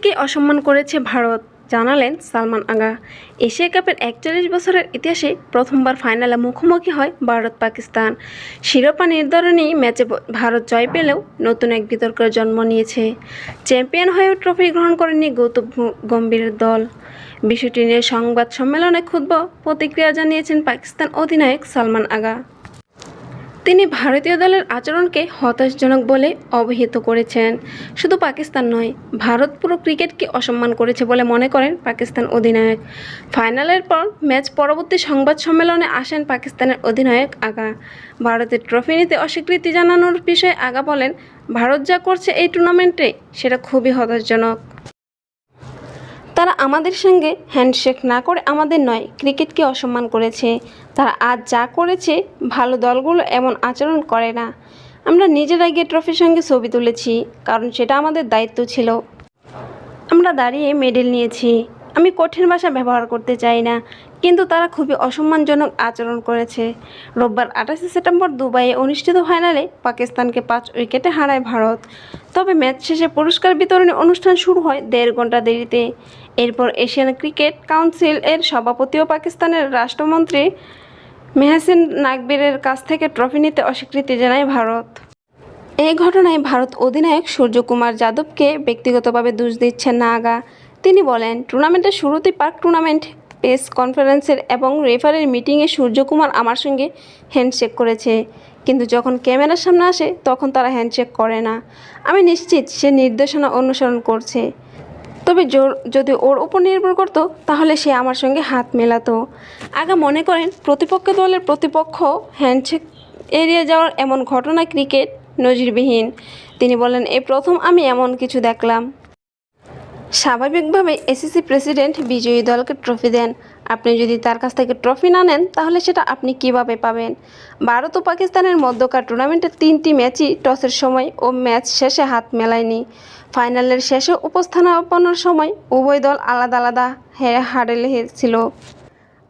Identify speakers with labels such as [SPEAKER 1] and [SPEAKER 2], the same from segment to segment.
[SPEAKER 1] ক্রিকেটকে অসম্মান করেছে ভারত, জানালেন সালমান আগা। এশিয়া কাপের একচল্লিশ বছরের ইতিহাসে প্রথমবার ফাইনালে মুখোমুখি হয় ভারত, পাকিস্তান। শিরোপা নির্ধারণী ম্যাচে ভারত জয় পেলেও নতুন এক বিতর্কের জন্ম নিয়েছে। চ্যাম্পিয়ন হয়েও ট্রফি গ্রহণ করেনি গৌতম গম্ভীরের দল। বিষয়টি নিয়ে সংবাদ সম্মেলনে ক্ষুদ্র প্রতিক্রিয়া জানিয়েছেন পাকিস্তান অধিনায়ক সালমান আগা। তিনি ভারতীয় দলের আচরণকে হতাশজনক বলে অবহিত করেছেন। শুধু পাকিস্তান নয়, ভারত পুরো ক্রিকেটকে অসম্মান করেছে বলে মনে করেন পাকিস্তান অধিনায়ক। ফাইনালের পর ম্যাচ পরবর্তী সংবাদ সম্মেলনে আসেন পাকিস্তানের অধিনায়ক আগা। ভারতের ট্রফি নিতে অস্বীকৃতি জানানোর বিষয়ে আগা বলেন, ভারত যা করছে এই টুর্নামেন্টে সেটা খুবই হতাশজনক। তারা আমাদের সঙ্গে হ্যান্ডশেক না করে আমাদের নয় ক্রিকেটকে অসম্মান করেছে। তারা আজ যা করেছে, ভালো দলগুলো এমন আচরণ করে না। আমরা নিজেরাই গিয়ে ট্রফির সঙ্গে ছবি তুলেছি, কারণ সেটা আমাদের দায়িত্ব ছিল। আমরা দাঁড়িয়ে মেডেল নিয়েছি। আমি কঠিন ভাষা ব্যবহার করতে চাই না, কিন্তু তারা খুবই অসম্মানজনক আচরণ করেছে। রোববার আঠাশে সেপ্টেম্বর দুবাইয়ে অনুষ্ঠিত ফাইনালে পাকিস্তানকে পাঁচ উইকেটে হারায় ভারত। তবে ম্যাচ শেষে পুরস্কার বিতরণী অনুষ্ঠান শুরু হয় দেড় ঘণ্টা দেরিতে। এরপর এশিয়ান ক্রিকেট কাউন্সিল এর সভাপতি ও পাকিস্তানের রাষ্ট্রমন্ত্রী মেহাসিন নাকবিরের কাছ থেকে ট্রফি নিতে অস্বীকৃতি জানায় ভারত। এই ঘটনায় ভারত অধিনায়ক সূর্যকুমার যাদবকে ব্যক্তিগতভাবে দোষ দিচ্ছেন না আগা তিনি বলেন, টুর্নামেন্টের শুরুতেই পার্ক টুর্নামেন্ট, প্রেস কনফারেন্সের এবং রেফারির মিটিংয়ে সূর্যকুমার আমার সঙ্গে হ্যান্ডশেক করেছে। কিন্তু যখন ক্যামেরার সামনে আসে, তখন তারা হ্যান্ডশেক করে না। আমি নিশ্চিত সে নির্দেশনা অনুসরণ করছে। তবে জোর- যদি ওর উপর নির্ভর করতো, তাহলে সে আমার সঙ্গে হাত মেলাতো। আগা মনে করেন, প্রতিপক্ষ দলের প্রতিপক্ষ হ্যান্ডশেক এড়িয়ে যাওয়ার এমন ঘটনা ক্রিকেট নজিরবিহীন। তিনি বলেন এই প্রথম আমি এমন কিছু দেখলাম। স্বাভাবিকভাবে এসিসি প্রেসিডেন্ট বিজয়ী দলকে ট্রফি দেন। আপনি যদি তার কাছ থেকে ট্রফি না নেন, তাহলে সেটা আপনি কীভাবে পাবেন? ভারত ও পাকিস্তানের মধ্যকার টুর্নামেন্টের তিনটি ম্যাচই টসের সময় ও ম্যাচ শেষে হাত মেলায়নি। ফাইনালের শেষে উপস্থাপনার সময় উভয় দল আলাদা আলাদা হেরে ছিল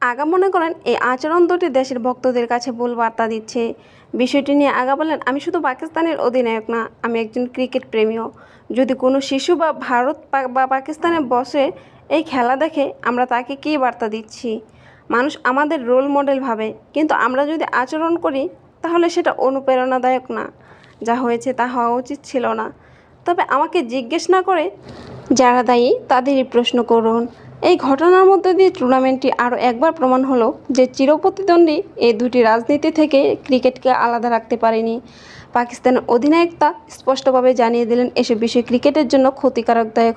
[SPEAKER 1] আগা মনে করেন, এই আচরণ দুটি দেশের ভক্তদের কাছে ভুল বার্তা দিচ্ছে। বিষয়টি নিয়ে আগা বলেন, আমি শুধু পাকিস্তানের অধিনায়ক না, আমি একজন ক্রিকেট প্রেমীও। যদি কোনো শিশু বা ভারত বা পাকিস্তানে বসে এই খেলা দেখে, আমরা তাকে কী বার্তা দিচ্ছি? মানুষ আমাদের রোল মডেল ভাবে, কিন্তু আমরা যদি আচরণ করি, তাহলে সেটা অনুপ্রেরণাদায়ক না। যা হয়েছে তা হওয়া উচিত ছিল না। তবে আমাকে জিজ্ঞেস না করে যারা দায়ী, তাদেরই প্রশ্ন করুন। এই ঘটনার মধ্য দিয়ে টুর্নামেন্টটি আরও একবার প্রমাণ হলো যে চিরপ্রতিদ্বন্দ্বী এই দুটি রাজনীতি থেকে ক্রিকেটকে আলাদা রাখতে পারেনি। পাকিস্তানের অধিনায়কতা স্পষ্টভাবে জানিয়ে দিলেন, এসব বিষয় ক্রিকেটের জন্য ক্ষতিকারকদায়ক